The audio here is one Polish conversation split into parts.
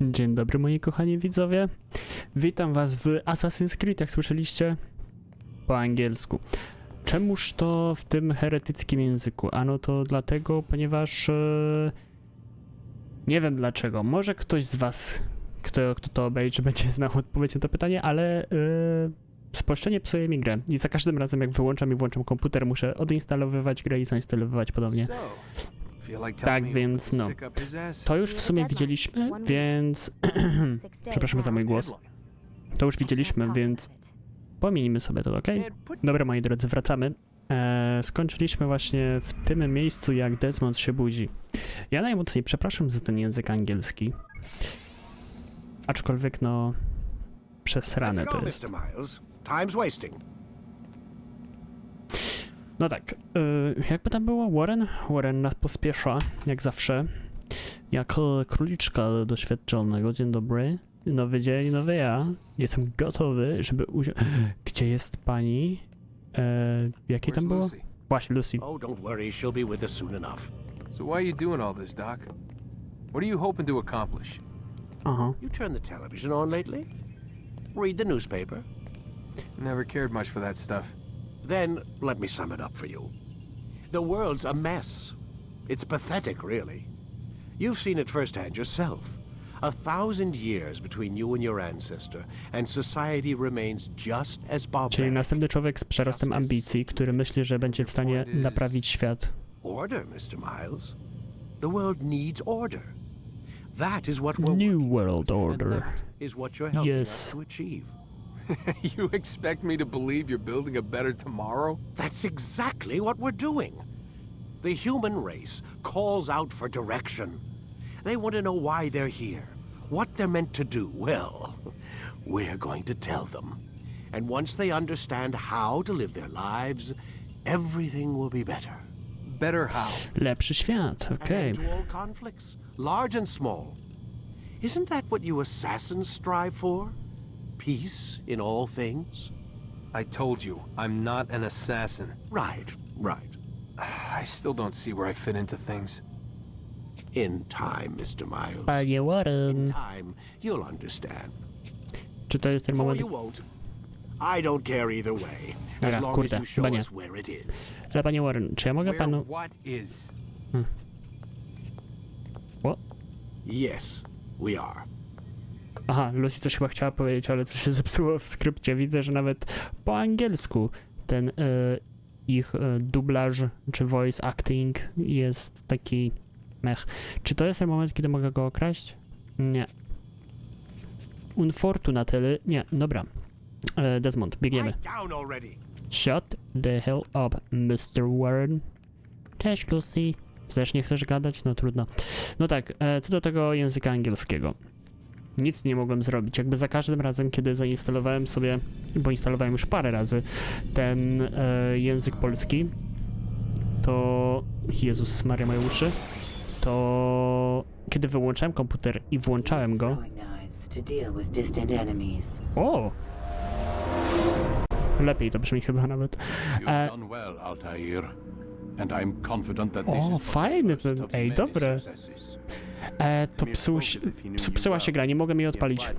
Dzień dobry moi kochani widzowie. Witam was w Assassin's Creed, jak słyszeliście, po angielsku. Czemuż to w tym heretyckim języku? Ano to dlatego, ponieważ e, nie wiem dlaczego. Może ktoś z was, kto, kto to obejrzy, będzie znał odpowiedź na to pytanie, ale e, spolszczenie psuje mi grę. I za każdym razem jak wyłączam i włączam komputer, muszę odinstalowywać grę i zainstalowywać ponownie. Tak, więc no. To już w sumie widzieliśmy, więc przepraszam za mój głos. To już widzieliśmy, więc pominimy sobie to, ok? Dobra, moi drodzy, wracamy. Eee, skończyliśmy właśnie w tym miejscu, jak Desmond się budzi. Ja najmocniej przepraszam za ten język angielski. Aczkolwiek, no, przesrane to jest. Time's wasting. No tak, yy, jakby tam było? Warren? Warren nas pospiesza, jak zawsze. Jak e, króliczka doświadczonego. Dzień dobry. Nowy dzień, nowy ja. Jestem gotowy, żeby uziąć... Gdzie jest pani? E, jakie tam było? Właśnie, Lucy. Oh, don't worry. She'll be with us soon enough. So why are you doing all this, Doc? What are you hoping to accomplish? Aha. You turned the television on lately? Read the newspaper? Never cared much for that stuff. Then let me sum it up for you. The world's a mess. It's pathetic, really. You've seen it firsthand yourself. A thousand years between you and your ancestor, and society remains just as barbaric. Czyli barbaric. następny człowiek z przerostem ambicji, który myśli, że będzie w stanie naprawić świat. Order, Mr. Miles. The world needs order. That is what we're New World Order. And that is what you're helping Yes. us to achieve. you expect me to believe you're building a better tomorrow? That's exactly what we're doing. The human race calls out for direction. They want to know why they're here, what they're meant to do. Well, we're going to tell them. And once they understand how to live their lives, everything will be better. Better how? Lepszy świat, An okej. end to all conflicts, large and small. Isn't that what you assassins strive for? Peace in all things? I told you, I'm not an assassin. Right, right. I still don't see where I fit into things. In time, Mr. Miles. Panie In time, you'll understand. czy to jest ten Or moment? you won't. I don't care either way. As long kurde, as you show us where it is. Ale panie Warren, czy ja mogę Where panu... what is? What? Yes, we are. Aha, Lucy coś chyba chciała powiedzieć, ale coś się zepsuło w skrypcie. Widzę, że nawet po angielsku ten e, ich e, dublaż czy voice acting jest taki mech. Czy to jest ten moment, kiedy mogę go okraść? Nie. Unfortunately, nie, dobra. E, Desmond, biegniemy. Shut the hell up, Mr. Warren. Cześć, Lucy. Też nie chcesz gadać? No trudno. No tak, co do tego języka angielskiego. Nic nie mogłem zrobić. Jakby za każdym razem, kiedy zainstalowałem sobie, bo instalowałem już parę razy ten e, język polski, to. Jezus Maria, moje uszy. To. Kiedy wyłączałem komputer i włączałem go. O! Lepiej to brzmi chyba nawet. You've O, fajny ten- ej, dobre. E, to psu, psuła się gra, nie mogę jej odpalić.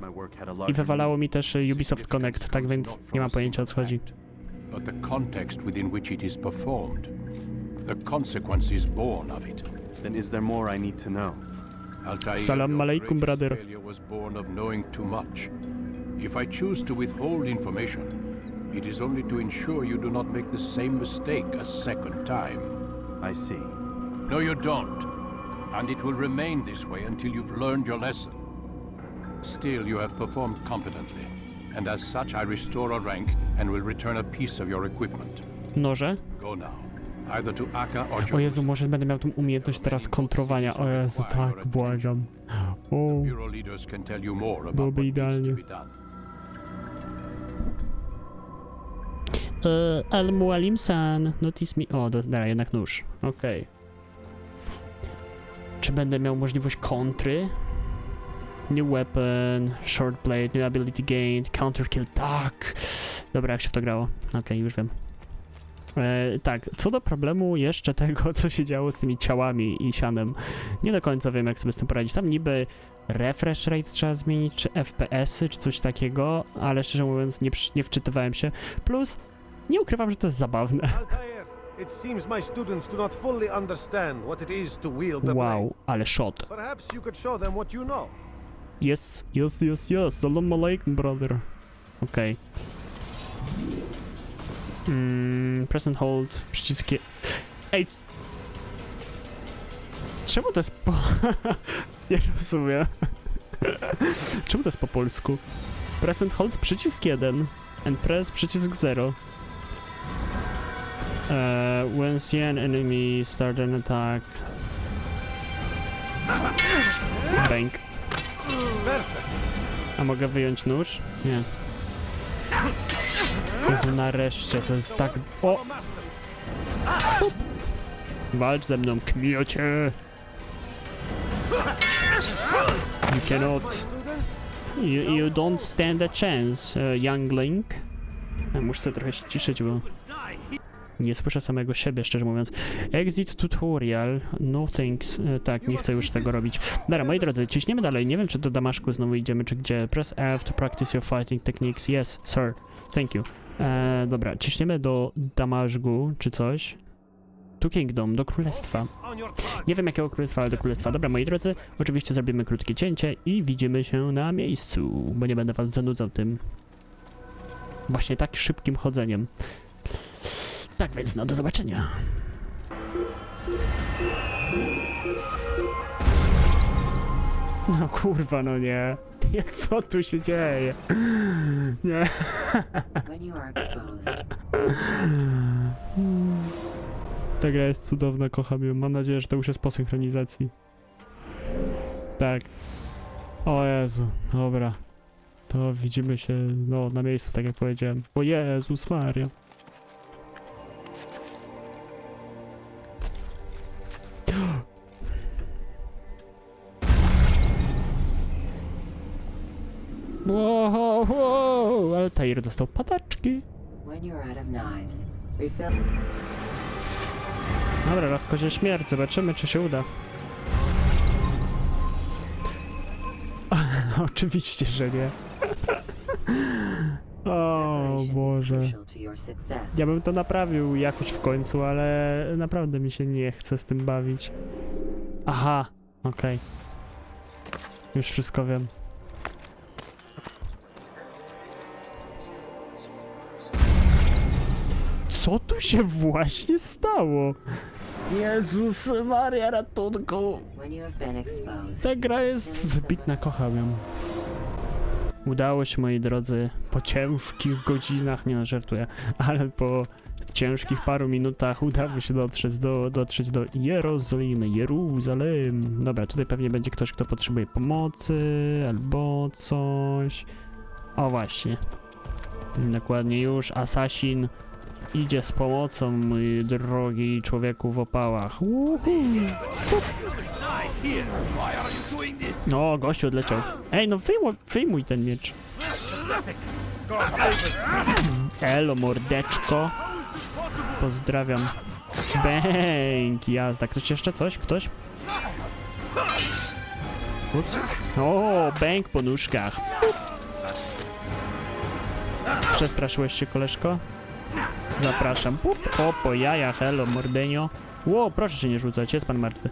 I wywalało mi też e, Ubisoft Connect, tak więc nie mam pojęcia o co chodzi. But the context within which it is performed, the consequences born of it. Then is there more I need to know? Altair, Salam alaikum, brother. failure was born of knowing too much. If I choose to withhold information, it is only to ensure you do not make the same mistake a second time. I see. No, you don't. And it will remain this way until you've learned your lesson. Still, you have performed competently. And as such, I restore a rank and will return a piece of your equipment. Noże? Go now. Either to Akka or O Jezu, Jones. może będę miał tą umiejętność teraz kontrowania. O Jezu, tak, błagam. O, Bureau leaders can tell you more about Byłoby what needs to idealnie. Al Mualim San, notice me. O, do- dobra, jednak nóż. Okej. Czy będę miał możliwość kontry? New weapon, short blade, new ability gained, counter kill, tak. Dobra, jak się w to grało? Okej, już wiem. E, tak, co do problemu jeszcze tego, co się działo z tymi ciałami i sianem, nie do końca wiem, jak sobie z tym poradzić. Tam niby refresh rate trzeba zmienić, czy FPS-y, czy coś takiego, ale szczerze mówiąc nie, nie wczytywałem się. Plus, nie ukrywam, że to jest zabawne. It seems my students do not fully understand what it is to wield the. Wow, ale shot. Perhaps you could show them what you know. Yes, yes, yes, yes. Salam alaikum, brother. Okej. Mm, press and hold, przyciskie... Ej! Czemu to jest po... Nie rozumiem. Czemu to jest po polsku? Press and hold, przycisk 1. And press, przycisk 0. Uh, when see an enemy start an attack. Perfect. A mogę wyjąć nóż? Nie. Jezu, nareszcie, to jest tak... O! Master. Walcz ze mną, kmiocie! You cannot... You, you don't stand a chance, uh, youngling. Ja muszę trochę ściszyć, bo... Nie słyszę samego siebie, szczerze mówiąc. Exit tutorial, no thanks. E, tak, nie chcę już tego robić. Dobra, moi drodzy, ciśniemy dalej. Nie wiem, czy do Damaszku znowu idziemy, czy gdzie. Press F to practice your fighting techniques. Yes, sir. Thank you. E, dobra, ciśniemy do Damaszgu, czy coś. To Kingdom, do Królestwa. Nie wiem jakiego królestwa, ale do królestwa. Dobra, moi drodzy, oczywiście zrobimy krótkie cięcie i widzimy się na miejscu, bo nie będę was zanudzał tym właśnie tak szybkim chodzeniem. Tak więc, no do zobaczenia. No kurwa, no nie. Nie, co tu się dzieje? Nie. Ta gra jest cudowna, kocham ją. Mam nadzieję, że to już jest po synchronizacji. Tak. O Jezu, dobra. To widzimy się, no, na miejscu, tak jak powiedziałem. O Jezus Maria. Dostał padaczki. Dobra, raz kozie śmierć, zobaczymy czy się uda. Oczywiście, że nie. o Boże. Ja bym to naprawił jakoś w końcu, ale naprawdę mi się nie chce z tym bawić. Aha, okej. Już wszystko wiem. Co tu się właśnie stało? Jezus Maria ratunku! Ta gra jest wybitna, kocham ją. Udało się, moi drodzy, po ciężkich godzinach, nie no, żartuję, ale po ciężkich paru minutach udało się dotrzeć do, dotrzeć do Jerozolimy, Jeruzalem. Dobra, tutaj pewnie będzie ktoś, kto potrzebuje pomocy albo coś. O właśnie. Dokładnie już, Assassin idzie z pomocą, mój drogi człowieku w opałach. No, gościu odleciał. Ej, no wyjmuj, wyjmuj ten miecz. Elo, mordeczko. Pozdrawiam. Bęk, jazda. Ktoś jeszcze coś? Ktoś? Ups. O, bęk po nóżkach. Przestraszyłeś się, koleżko? Zapraszam. Pup, o, po jajach, elo, mordenio. Ło, proszę się nie rzucać, jest pan martwy.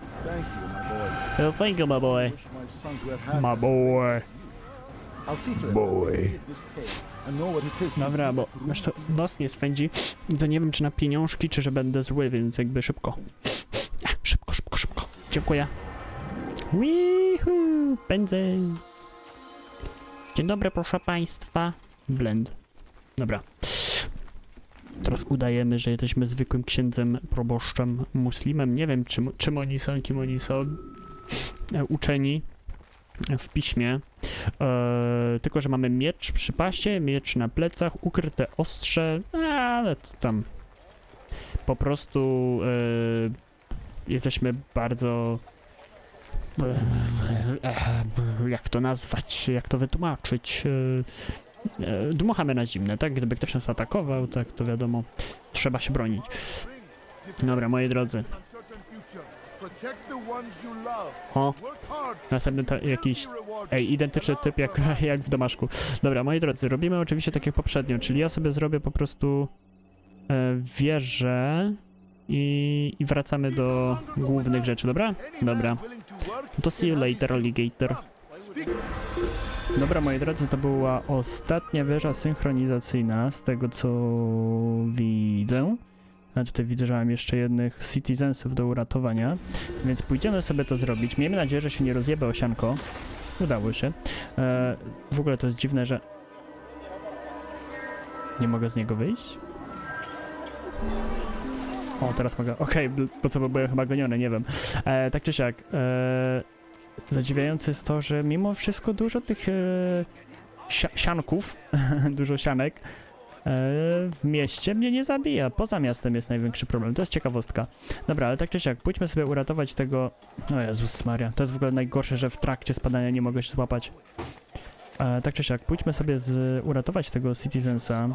Oh, thank you, my boy. My boy. To. Boy. To Dobra, bo a true wiesz co, nos mnie swędzi, to nie wiem czy na pieniążki, czy że będę zły, więc jakby szybko. Szybko, szybko, szybko. Dziękuję. Wihu, pędzę. Dzień dobry, proszę państwa. Blend. Dobra. Teraz udajemy, że jesteśmy zwykłym księdzem, proboszczem, muslimem. Nie wiem, czym, czym oni są, kim oni są. E, uczeni w piśmie. E, tylko, że mamy miecz przy pasie, miecz na plecach, ukryte ostrze, ale to tam po prostu e, jesteśmy bardzo e, e, jak to nazwać, jak to wytłumaczyć e, e, dmuchamy na zimne, tak? Gdyby ktoś nas atakował, tak to wiadomo trzeba się bronić. Dobra, moi drodzy. O, następny jakiś, ej, identyczny typ jak, jak w Damaszku. Dobra, moi drodzy, robimy oczywiście tak jak poprzednio, czyli ja sobie zrobię po prostu e, wieżę i, i wracamy do głównych rzeczy, dobra? Dobra. To see you later, alligator. Dobra, moi drodzy, to była ostatnia wieża synchronizacyjna z tego, co widzę. A tutaj widzę, że mam jeszcze jednych citizensów do uratowania, więc pójdziemy sobie to zrobić. Miejmy nadzieję, że się nie rozjebę osianko. Udało się. E, w ogóle to jest dziwne, że nie mogę z niego wyjść. O, teraz mogę. Okej, b- po co byłem chyba goniony, nie wiem. E, tak czy siak. E, zadziwiające jest to, że mimo wszystko dużo tych e, sia- sianków, dużo sianek, e, w mieście mnie nie zabija. Poza miastem jest największy problem. To jest ciekawostka. Dobra, ale tak czy siak, pójdźmy sobie uratować tego... O Jezus Maria, to jest w ogóle najgorsze, że w trakcie spadania nie mogę się złapać. E, tak czy siak, pójdźmy sobie z, uratować tego citizensa,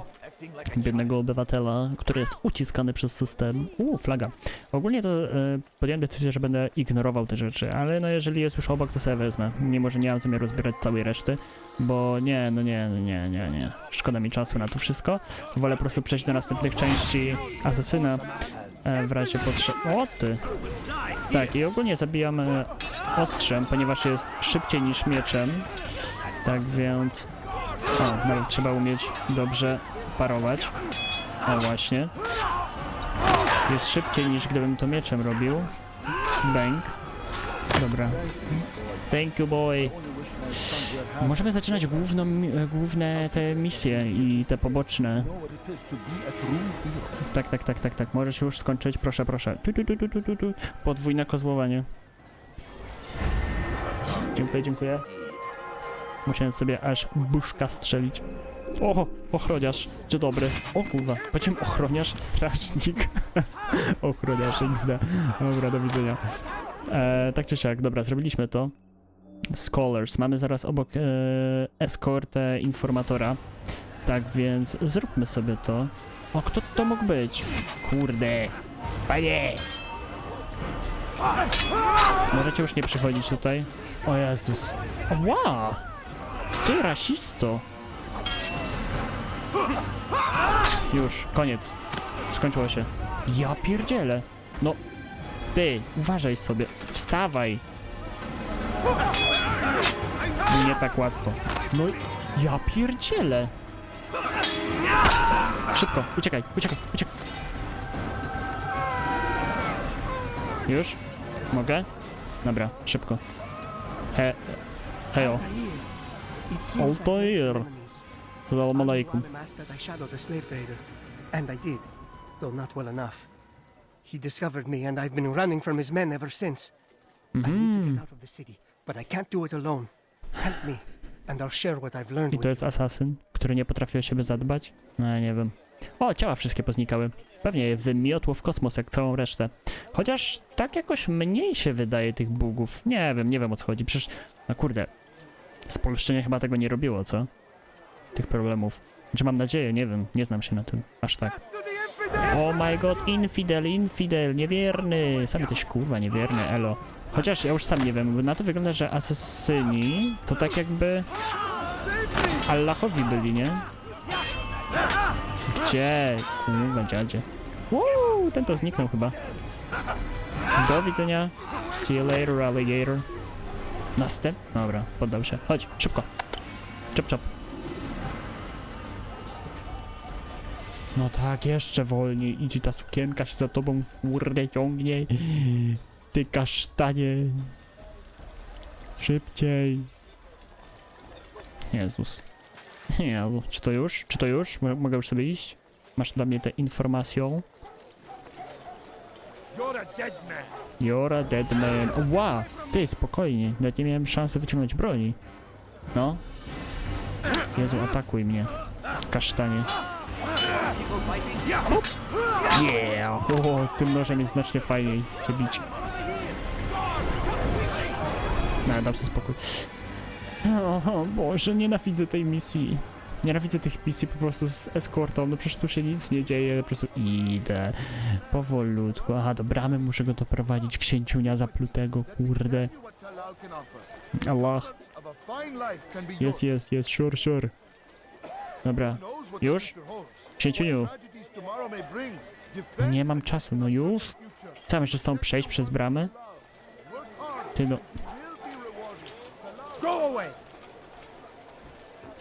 biednego obywatela, który jest uciskany przez system. Uuu, flaga. Ogólnie to e, podjąłem decyzję, że będę ignorował te rzeczy, ale no jeżeli jest już obok, to sobie wezmę. Mimo, że nie mam zamiaru zbierać całej reszty, bo nie, no nie, no nie, nie, nie. Szkoda mi czasu na to wszystko. Wolę po prostu przejść do następnych części Asasyna e, w razie potrzeby. O ty! Tak, i ogólnie zabijam e, ostrzem, ponieważ jest szybciej niż mieczem. Tak więc... O, nawet trzeba umieć dobrze parować. O, właśnie. Jest szybciej niż gdybym to mieczem robił. Bang. Dobra. Thank you, boy. Możemy zaczynać główną, główne te misje i te poboczne. Tak, tak, tak, tak, tak. Możesz już skończyć, proszę, proszę. Tu, tu, tu, tu, tu, tu. Podwójne kozłowanie. Dziękuję, dziękuję. Musiałem sobie aż buszka strzelić. O, ochroniarz, dzień dobry. O kurwa, powiedziałem ochroniarz, strażnik. ochroniarz XD. Dobra, do widzenia. E, tak czy siak, dobra, zrobiliśmy to. Scholars, mamy zaraz obok e, eskortę informatora. Tak więc zróbmy sobie to. O, kto to mógł być? Kurde. Panie! Możecie już nie przychodzić tutaj. O Jezus. Ła! Ty rasisto! Już, koniec. Skończyło się. Ja pierdzielę. No, ty, uważaj sobie. Wstawaj. Nie tak łatwo. No, ja pierdzielę. Szybko, uciekaj, uciekaj, uciekaj. Już? Mogę? Dobra, szybko. He... Hejo. Altair. Alu alaikum. Asked that I shadow the slave trader, and I did, though not well enough. He discovered me, and I've been running from his men ever since. I need to get out of the city, but I can't do it alone. Help me, and I'll share what I've learned I with to jest asasyn, który nie potrafi o siebie zadbać? No nie wiem. O, ciała wszystkie poznikały. Pewnie je wymiotło w kosmos jak całą resztę. Chociaż tak jakoś mniej się wydaje tych bugów. Nie wiem, nie wiem o co chodzi. Przecież, no kurde, spolszczenie chyba tego nie robiło, co? Tych problemów. Czy mam nadzieję, nie wiem, nie znam się na tym aż tak. Oh my god, infidel, infidel, niewierny. Sam jesteś kurwa niewierny, elo. Chociaż ja już sam nie wiem, na to wygląda, że asesyni to tak jakby Allahowi byli, nie? Gdzie? Kurwa, dziadzie. Woo, ten to zniknął chyba. Do widzenia. See you later, alligator. Następ? Dobra, poddał się. Chodź, szybko. Czop, czop. No tak, jeszcze wolniej. Idzie ta sukienka się za tobą, kurde, ciągnie. Ty kasztanie. Szybciej. Jezus. Jezu, czy to już? Czy to już? Mo- Mogę już sobie iść? Masz dla mnie tę informację? You're a dead man. Ła! Ty, spokojnie. Nawet nie miałem szansy wyciągnąć broni. No. Jezu, atakuj mnie. Kasztanie. Yeah! O, tym nożem jest znacznie fajniej się bić. No, dam sobie spokój. O Boże, nienawidzę tej misji. Nienawidzę tych misji po prostu z eskortą, no przecież tu się nic nie dzieje, po prostu idę powolutku. Aha, do bramy muszę go doprowadzić, księciunia zaplutego, kurde. Allah. Jest, jest, jest, sure, sure. Dobra, już? Księciuniu, nie mam czasu, no już? Mam jeszcze z tą przejść przez bramę? Ty no,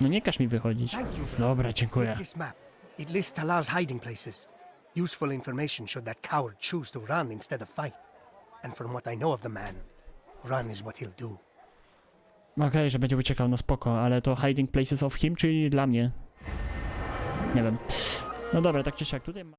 no nie każ mi wychodzić. Dobra, dziękuję. It lists Talar's hiding places. Useful information should that coward choose to run instead of fight. And from what I know of the man, run is what he'll do. Okej, że będzie uciekał, no spoko, ale to hiding places of him, czy dla mnie? Nie wiem. No dobra, tak czy siak, tutaj.